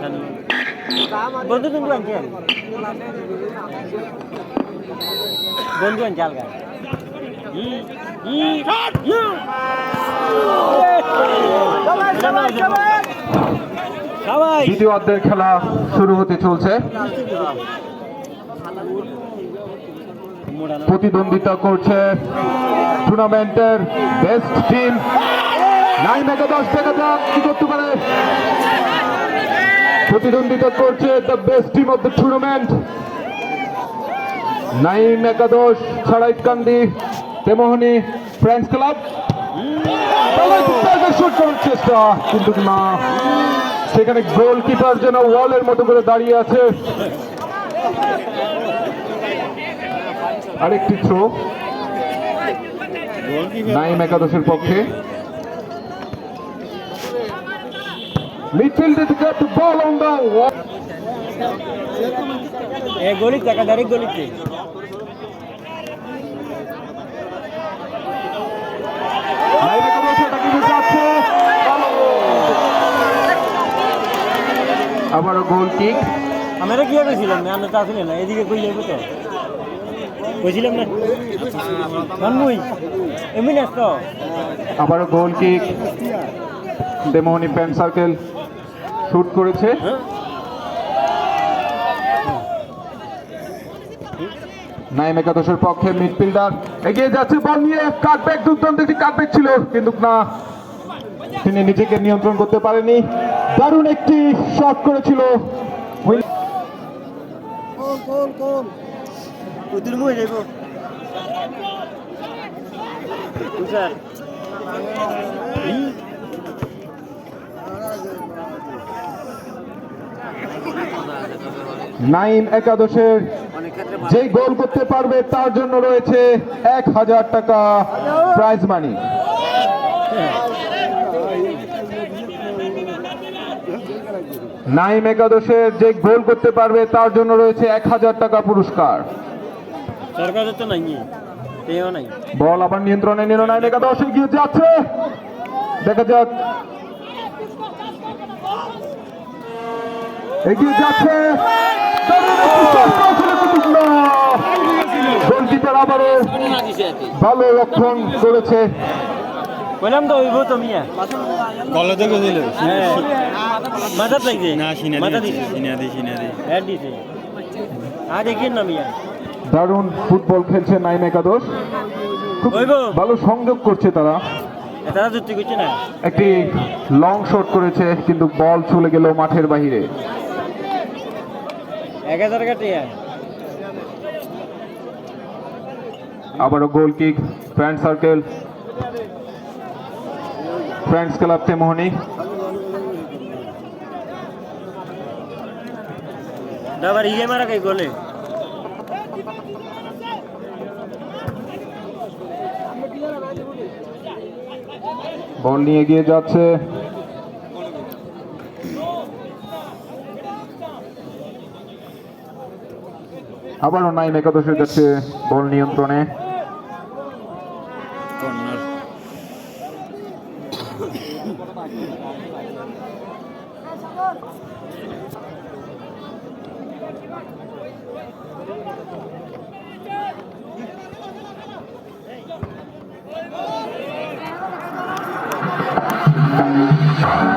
জানি বন্ধু কিন্তু আনছে? বন্ধু আনছে আলগা। ই ই সবাই। দ্বিতীয় অর্ধের খেলা শুরু হতে চলছে। প্রতিদ্বন্দ্বিতা করছে টুর্নামেন্টের বেস্ট টিম নাইন একাদশ দেখা যাক কি করতে পারে? প্রতিদ্বন্দ্বিতা করছে the best team of the tournament Naim একাদশ Charaikandi Temohani friends club shoot করার চেষ্টা কিন্তু না সেখানে গোলকিপার যেন ওয়ালের মতো করে দাঁড়িয়ে আছে। আরেকটি থ্রো। নাইম একাদশের পক্ষে। মিডফিল্ডে to get the ball on the wall. এ গলিতে একাধারে গলিতে। নাইম একাদশ এটাকে নিয়ে যাচ্ছে। আবারও গোল কিক। আমরা কি কইছিলাম? আমরা তো আসলে না এদিকে কই যাব তো? কইছিলাম না? মানমুই এমনি নাস তো আবারও goal kick. Demohani friend circle shoot করেছে। নাইম একাদশের পক্ষে মিডফিল্ডার এগিয়ে যাচ্ছে বল নিয়ে কাটব্যাক দুর্দান্ত একটি কাটব্যাক ছিল কিন্তু না তিনি নিজেকে নিয়ন্ত্রণ করতে পারেনি। দারুণ একটি শট করেছিল। নাইম একাদশের যেই গোল করতে পারবে তার জন্য রয়েছে এক হাজার টাকা প্রাইজ মানি নাইম একাদশের যে গোল করতে পারবে তার জন্য রয়েছে এক হাজার টাকা পুরস্কার। সরকারের তো নাই তেও নাই। বল আবার নিয়ন্ত্রণে নিল নাইম একাদশ এগিয়ে যাচ্ছে। দেখা যাক। এগিয়ে যাচ্ছে। গোলকিপার আবারও ভালো রক্ষণ করেছে। কইলাম তো ওইব তো মিয়া গলা থেকে দিল হ্যাঁ মাথা লাগছে না সিনা মাথা দিছে সিনা দিয়ে সিনা দিয়ে হ্যাঁ দিছে আর দেখিন না মিয়া দারুণ ফুটবল খেলছে নাইম একাদশ খুব। ভালো সংযোগ করছে তারা। তারা যুক্তি করছে না? একটি লং শট করেছে কিন্তু বল চলে গেল মাঠের বাহিরে। এক হাজার কাটিয়া আবারও goal kick friend circle friends club Temohani আবার ইয়ে মারা কে গোলে? বল নিয়ে গিয়ে যাচ্ছে। আবারও নাইম একাদশের কাছে বল নিয়ন্ত্রণে। Bye.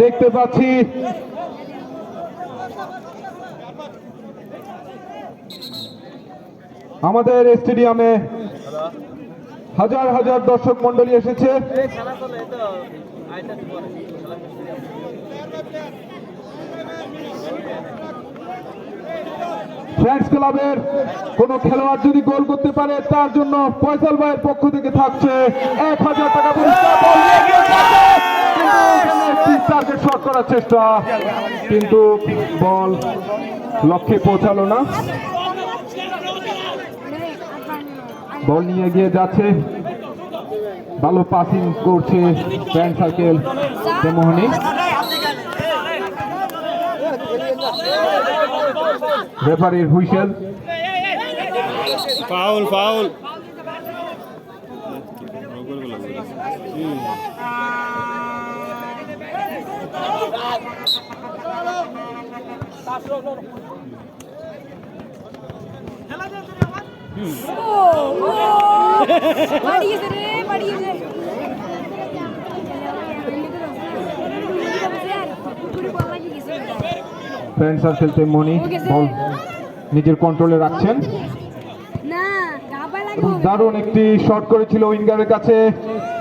দেখতে পাচ্ছি। আমাদের স্টেডিয়ামে হাজার হাজার দর্শক মন্ডলী এসেছে। ফ্রেন্ডস ক্লাবের কোন খেলোয়াড় যদি গোল করতে পারে তার জন্য ফয়সাল ভাইয়ের পক্ষ থেকে থাকছে এক হাজার টাকা পুরস্কার। টার্গেট শট করার চেষ্টা। কিন্তু বল লক্ষ্যে পৌঁছালো না। বল নিয়ে গিয়ে যাচ্ছে। ভালো পাসিং করছে ফ্রেন্ড সার্কেল মোহনী। রেফারির হুইসেল। ফাউল ফাউল পাড়িয়েছে রে পাড়িয়েছে ফ্রেন্ড সার্কেল মনি বল নিজের কন্ট্রোলে রাখছেন। দারুণ একটি শট করেছিল উইঙ্গারের কাছে।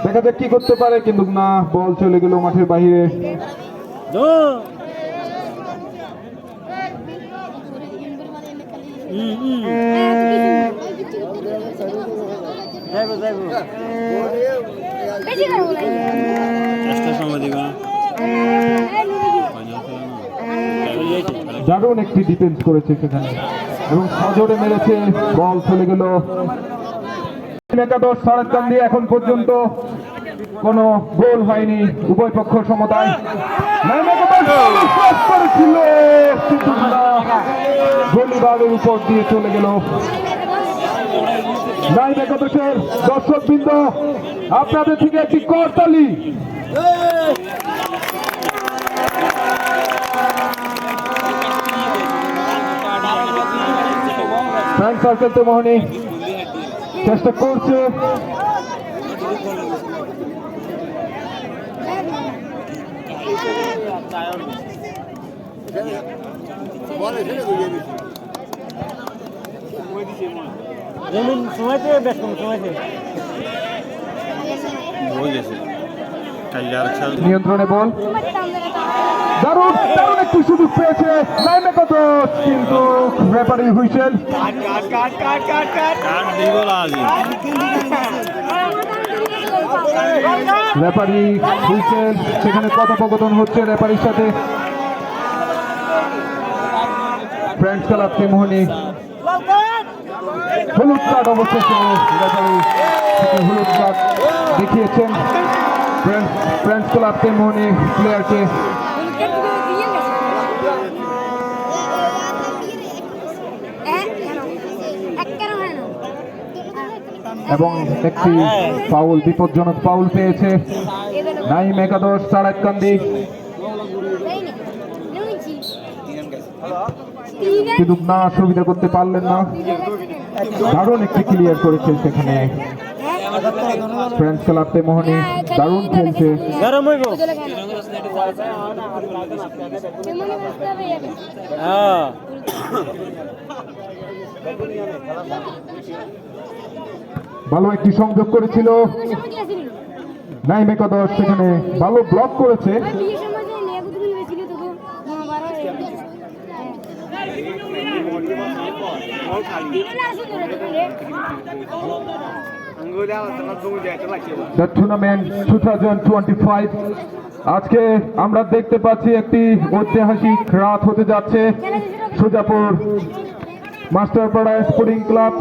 দেখা যাক কি করতে পারে কিন্তু না বল চলে গেল মাঠের বাইরে। যাইবো যাইবো। দারুণ একটি ডিফেন্স করেছে সেখানে। এবং সজোরে মেরেছে বল চলে গেল। একাদশ সারাকান দিয়ে এখন পর্যন্ত কোনো গোল হয়নি উভয় পক্ষ সমতায়। গোলবারের উপর দিয়ে চলে গেল। নাইম একাদশের দর্শক বৃন্দ আপনাদের থেকে একটি করতালি। ফ্রেন্ড সার্কেল তো মোহনী চেষ্টা করছে। জমিন সময়তে বেশ কম সময়তে নিয়ন্ত্রণে বল। দারুণ দারুণ একটি সুযোগ পেয়েছে নাইম একাদশ কিন্তু রেফারি হুইসেল। রেফারি হুইসেল সেখানে কথোপকথন হচ্ছে রেফারির সাথে। ফ্রেন্ডস ক্লাব হলুদ কার্ড থেকে হলুদ কার্ড দেখিয়েছেন ফ্রেন্ডস ক্লাব মোহনী প্লেয়ারকে এবং একটি পাউল বিপজ্জনক পাউল পেয়েছে নাইম একাদশ সারাকান্দি কিন্তু না, সুবিধা করতে পারলেন না। দারুণ একটি ক্লিয়ার করেছে সেখানে ফ্রেন্ডস ক্লাবতে মোহনী, দারুণ খেলছে। ভালো একটি সংযোগ করেছিল। নাইম একাদশ সেখানে ভালো ব্লক করেছে। The tournament two thousand twenty five আজকে আমরা দেখতে পাচ্ছি একটি ঐতিহাসিক রাত হতে যাচ্ছে। Sujapur Masterpara sporting club,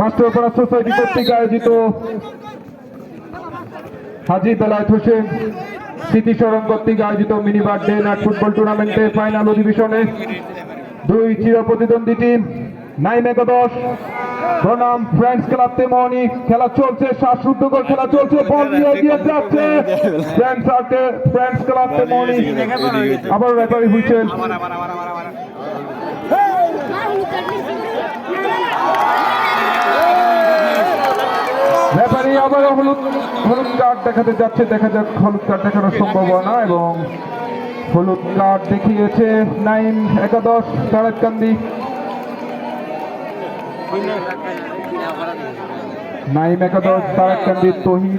Masterpara society কর্তৃক আয়োজিত হাজি বেলায়েত হোসেন স্মৃতিস্মরণ কর্তৃক আয়োজিত মিনি বার্থডে নাইট ফুটবল টুর্নামেন্টে ফাইনাল অধিবেশনে দুই চির প্রতিদ্বন্দ্বী টিম নাইম একাদশ বনাম ফ্রেন্ডস ক্লাব তেমনি খেলা চলছে শ্বাসরুদ্ধকর খেলা চলছে বল নিয়ে এগিয়ে যাচ্ছে। ফ্রেন্ডস আর্টে ফ্রেন্ডস ক্লাব তেমনি আবার রেফারি হুইসেল। রেফারি আবারও হলুদ হলুদ কার্ড দেখাতে যাচ্ছে। দেখা যাক হলুদ কার্ড দেখানোর সম্ভাবনা এবং হলুদ কার্ড দেখিয়েছে নাইন একাদশ তারাকান্দি। নাইম একাদশ তারাকান্দি তহিন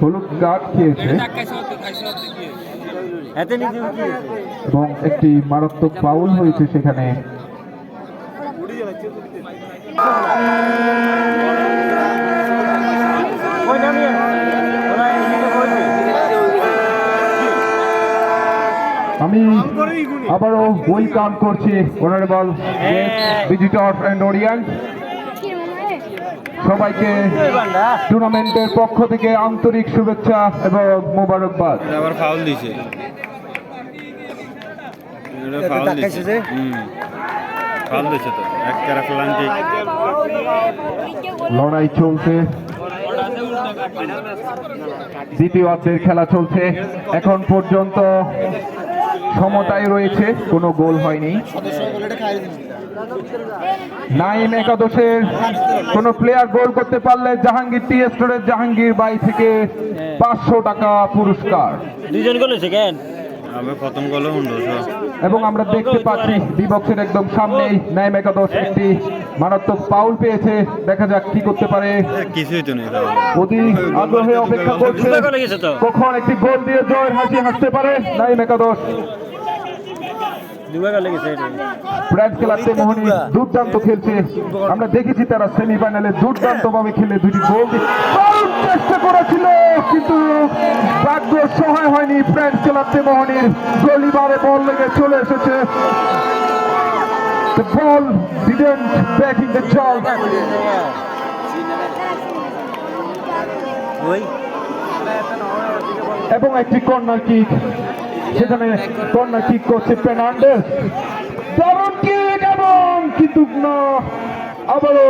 হলুদ গার্ড খেয়েছে। এবং একটি মারাত্মক পাউল হয়েছে সেখানে। আবারও ওয়েলকাম করছি অনারেবল ভিজিটর অ্যান্ড মানে সবাইকে টুর্নামেন্টের পক্ষ থেকে আন্তরিক শুভেচ্ছা এবং মোবারকবাদ। আবার ফাউল দিছে। ফাউল দিছে। ফাউল দিছে তো। এক ক্যারা লড়াই চলছে। দ্বিতীয় অর্ধের খেলা চলছে। এখন পর্যন্ত সমতায় রয়েছে কোনো গোল হয়নি। নাইম একাদশের কোন প্লেয়ার গোল করতে পারলে জাহাঙ্গীর টি স্টোরের জাহাঙ্গীর বাই থেকে পাঁচশো টাকা পুরস্কার। দুইজন গলেছে কেন? প্রথম গলে এবং আমরা দেখতে পাচ্ছি বিবক্সের একদম সামনেই নাইম একাদশ একটি মারাত্মক পাউল পেয়েছে। দেখা যাক কি করতে পারে। কিছুই তো নেই অতি আগ্রহে অপেক্ষা করছে। গলে কখন একটি গোল দিয়ে জয়ের হাসি হাসতে পারে নাইম একাদশ? খেলাতে মোহনী দুর্দান্ত খেলছে। আমরা দেখেছি তারা সেমিফাইনালে দুর্দান্ত ভাবে খেলে দুটি গোল চেষ্টা করেছিল কিন্তু ভাগ্য সহায় হয়নি ফ্রান্স খেলাতে মোহনীর। গলিবারে বল লেগে চলে এসেছে। The ball didn't back in the jar. এবং একটি কর্নার কিক সেখানে কর্নার কিক করছে পেনান্ডেস। দারুণ কিক এবং কিন্তু না আবারও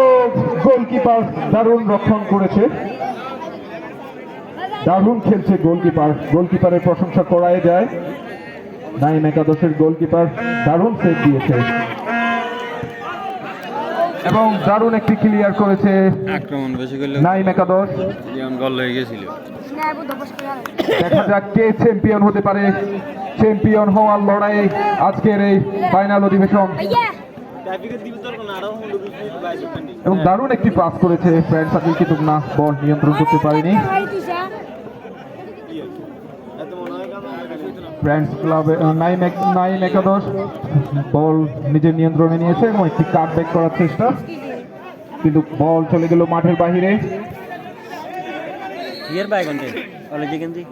গোলকিপার দারুণ রক্ষণ করেছে। দারুণ খেলছে গোলকিপার গোলকিপারের প্রশংসা করাই যায়। নাইম একাদশের গোলকিপার দারুণ সেভ দিয়েছে। এবং দারুণ একটি ক্লিয়ার করেছে আক্রমণ বেশি করলে নাইম একাদশ। গল হয়ে গেছিল। দেখা যাক কে চ্যাম্পিয়ন হতে পারে। চ্যাম্পিয়ন হওয়ার লড়াই আজকের এই ফাইনাল অধিবেশন। এবং দারুণ একটি পাস করেছে ফ্রেন্ড সাকিল কিন্তু না বল নিয়ন্ত্রণ করতে পারেনি। ফ্রেন্ডস ক্লাবে নাইম এক- নাইম একাদশ। বল নিজের নিয়ন্ত্রণে নিয়েছে এবং একটি কাট ব্যাক করার চেষ্টা। কিন্তু বল চলে গেল মাঠের বাহিরে। বাইক আনতে ওলে চিকেন দি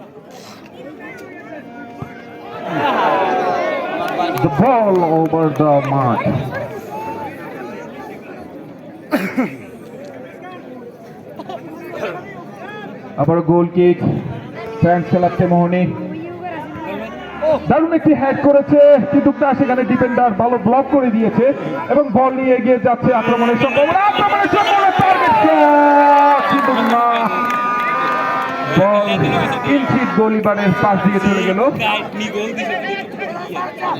The ball over the mark. আবার গোল কিক ফ্রান্স খেলাচ্ছে মোহনী। দারুণ একটি হ্যাড করেছে, কিন্তু তা সেখানে ডিফেন্ডার ভালো ব্লক করে দিয়েছে এবং বল নিয়ে এগিয়ে যাচ্ছে আক্রমণের সম্ভাবনা। আক্রমণের সম্ভাবনা টার্গেট কিন্তু না। বল ইনফিট গোলিবারের পাশ দিয়ে চলে গেল।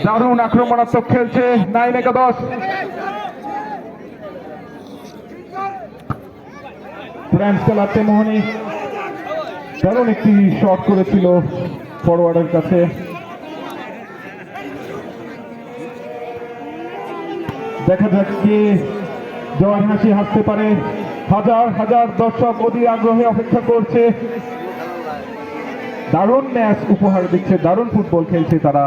দারুণ আক্রমণাত্মক খেলছে নাইন একাদশ ফ্রান্স খেলাতে মোহনী। দারুণ একটি শট করেছিল ফরওয়ার্ডের কাছে। দেখা যাক কে জয় হাসি হাসতে পারে। হাজার হাজার দর্শক অধীর আগ্রহে অপেক্ষা করছে। দারুণ ম্যাচ উপহার দিচ্ছে দারুণ ফুটবল খেলছে তারা।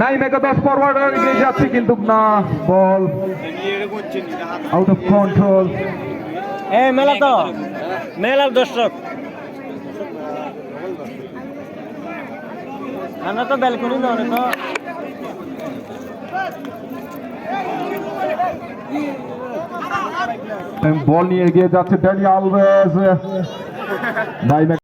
নাই একাদশ ফরওয়ার্ডার এগিয়ে যাচ্ছে কিন্তু না বল আউট অফ কন্ট্রোল এ মেলা তো মেলার দর্শক। আমরা তো ব্যালকনি না অনেক বল নিয়ে এগিয়ে যাচ্ছে ড্যানি আলভেজ